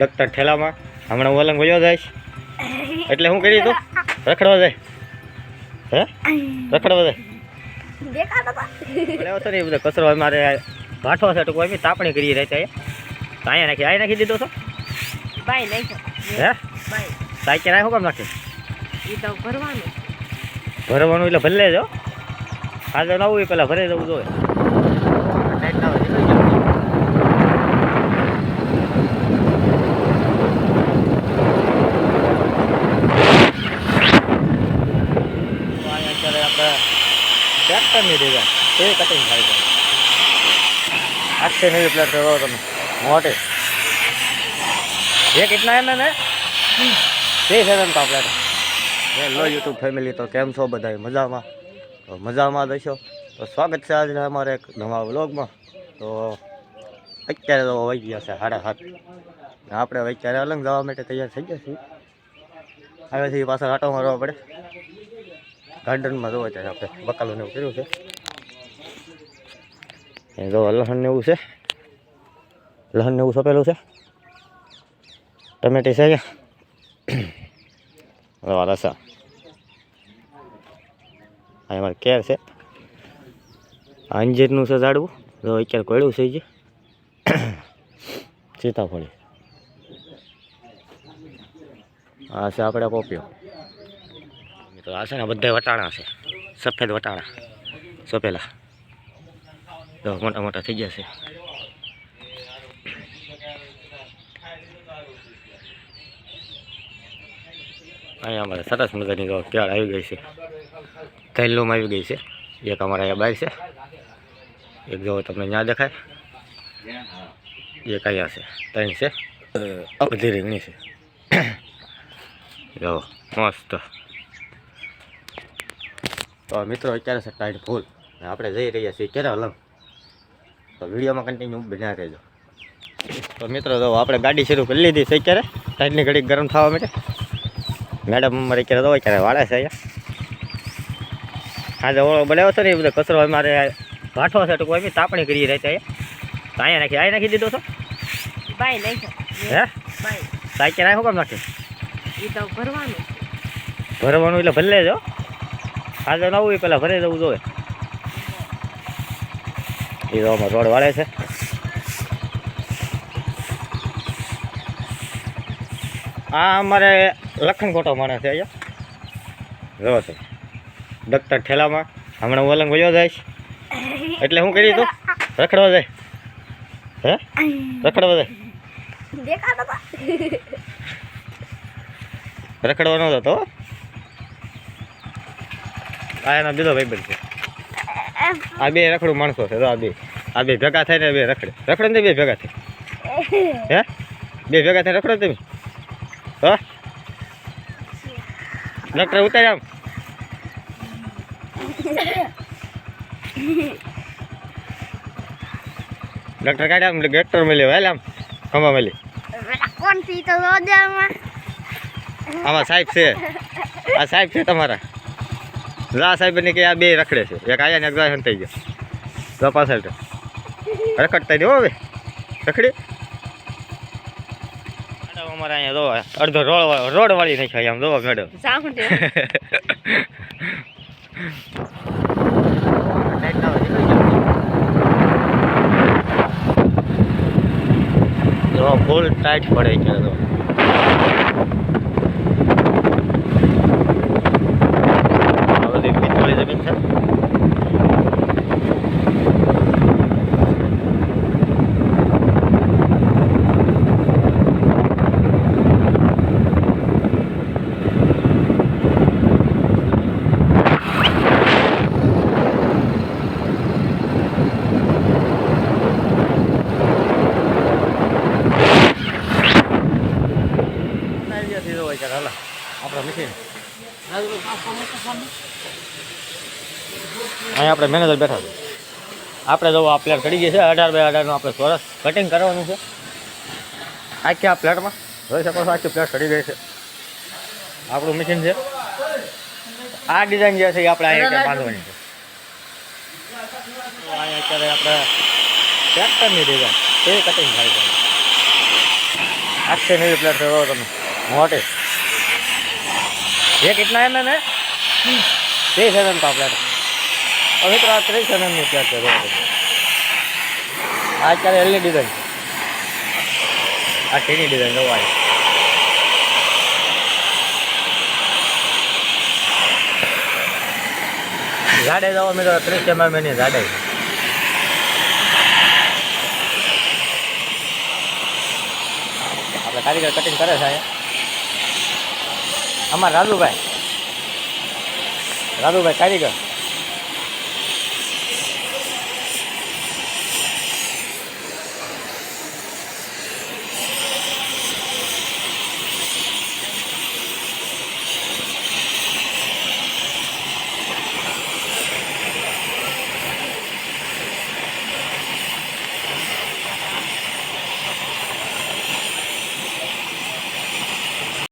Doctor ઠેલામાં. હમણાં ઓલંગ વયો જાય એટલે હું કરી તું? રખડવા જાય. હે? રખડવા જાય. તો. બરાબર છે ને એ બધો કચરો છે ટૂંકો એમ તાપણી કરી રહી છે અહીંયા. નાખી અહીંયા નાખી દીધો છો? બાય હે? બાય. સાયકલ આ શું કામ નાખી? એ તો ભરવાનું. ભરવાનું એટલે ભલે જો આજે નવું પેલા ભરે જવું જોઈએ. ટાઈટ ના હોય, નીકળી જાય. તો અહીંયા અત્યારે કટરની ડિઝાઇન એ કટિંગ થાય છે. આઠસો નેવી પ્લેટ કરો તમે મોટી. એ કેટલા એમ એમ એ? સેવન તો પ્લેટ હેલો યુટ્યુબ ફેમિલી તો કેમ છો બધા મજામાં? તો મજામાં દેશો તો સ્વાગત છે આજના અમારે એક નવા બ્લોગમાં તો અત્યારે તો વહી ગયા છે સાડા સાત. આપણે અત્યારે અલંગ જવા માટે તૈયાર થઈ ગયા છીએ. હવેથી પાછા આટો મારવા પડે. ગાર્ડનમાં જોવા જાય આપણે બકાલું એવું કર્યું છે. એ જો લહણ એવું છે. લહણ એવું સપેલું છે. ટમેટી છે અહીંયા. રસા. આ અમારે કેર છે. અંજીરનું છે ઝાડવું. જો અત્યારે કોયડું છે જે સીતાફળી. આ છે આપણે પોપિયો. તો આ છે ને બધા વટાણા છે. સફેદ વટાણા. સપેલા તો મોટા મોટા થઈ ગયા છે. અહીંયા અમારે સરસ મજાની ક્યાળ આવી ગઈ છે. થેલ્લોમાં આવી ગઈ છે. એક અમારા અહીંયા બાર છે. એક જો તમને ત્યાં દેખાય. એક અહીંયા છે. ત્રણ છે. બધી રીંગણી છે. જો, મસ્ત. તો મિત્રો અત્યારે છે ટાઈટ ફૂલ. આપણે જઈ રહ્યા છીએ ક્યારે અલંગ તો વિડીયોમાં કન્ટિન્યુ બન્યા રહેજો. તો મિત્રો તો આપણે ગાડી શરૂ કરી લીધી છે અત્યારે. ટાઈટની ઘડી ગરમ થવા માટે. મેડમ અમારે અત્યારે તો અત્યારે વાળે છે અહીંયા. આજે ઓળો બનાવ્યો છે ને એ બધો કચરો અમારે ભાઠો છે ટૂંકો એમ તાપણી કરી રહી છે અહીંયા. તો અહીંયા નાખી અહીંયા નાખી દીધો છો? બાય નાખો. હે? બાય. સાયકલ શું કામ નાખી? એ તો ભરવાનું ભરવાનું એટલે ભલે જો આજે નવું એ પેલા ભરે જવું જોઈએ. એ અમારે રોડ વાળે છે. આ અમારે લખનકોટો માણસ છે અહીંયા. જો છે. ડૉક્ટર ઠેલામાં. હમણાં હું અલંગ વયો જાય એટલે હું કરી તું? રખડવા જાય હે? રખડવા જાય રખડવાનો હતો હો. આ એનો બીજો ભાઈ છે આ બે રખડું માણસો છે તો આ બે. આ બે ભેગા થાય ને બે રખડે. રખડે ને બે ભેગા થાય. હે? બે ભેગા થાય રખડો તમે. હા? ડૉક્ટર ઉતાર આમ. ડૉક્ટર કાઢે આમ ડૉક્ટર મળી હાલ આમ. ખંભા મળી. કોણથી તો આમાં સાહેબ છે. આ સાહેબ છે તમારા. લા સાહેબ ને કે આ બે રખડે છે. એક આયા ને એક જાય થઈ ગયા. તો પાછળ તો. રખડતા દે હો હવે. રખડી. અમારે અહીંયા જો અડધો રોડ રોડ વાળી નાખ્યા આમ જોવો મેડમ. જો ફૂલ ટાઈટ પડે છે તો આ બધી પિત્તોળી જમીન છે જોવાય કે હાલા આપણે મિથિન અહીંયા આપણે મેનેજર બેઠા છે આપણે જો આ પ્લેટ ચડી ગઈ છે અઢાર બાય અઢારનું આપણે ચોરસ કટિંગ કરવાનું છે આખી આ પ્લેટમાં જોઈ શકો છો આખી પ્લેટ ચડી ગઈ છે આપણું મશીન છે આ ડિઝાઇન જે છે એ આપણે અહીંયા બાંધવાની છે અહીંયા અત્યારે આપણે ટ્રેક્ટરની ડિઝાઇન એ કટિંગ થાય છે આખી નવી પ્લેટ જોવો તમે मोटे ये कितना एम एम है तीस एम एम का प्लेट और मित्र आ ત્રીસ એમ એમની પ્લેટ છે આ અત્યારે એલની ડિઝાઇન આ ટીની ડિઝાઇન જોવા જાડે જવા મિત્રો ત્રીસ એમ એમ એની જાડે આપણે કારીગર કટિંગ કરે છે અહીંયા અમારા રાજુભાઈ રાજુભાઈ કારીગર.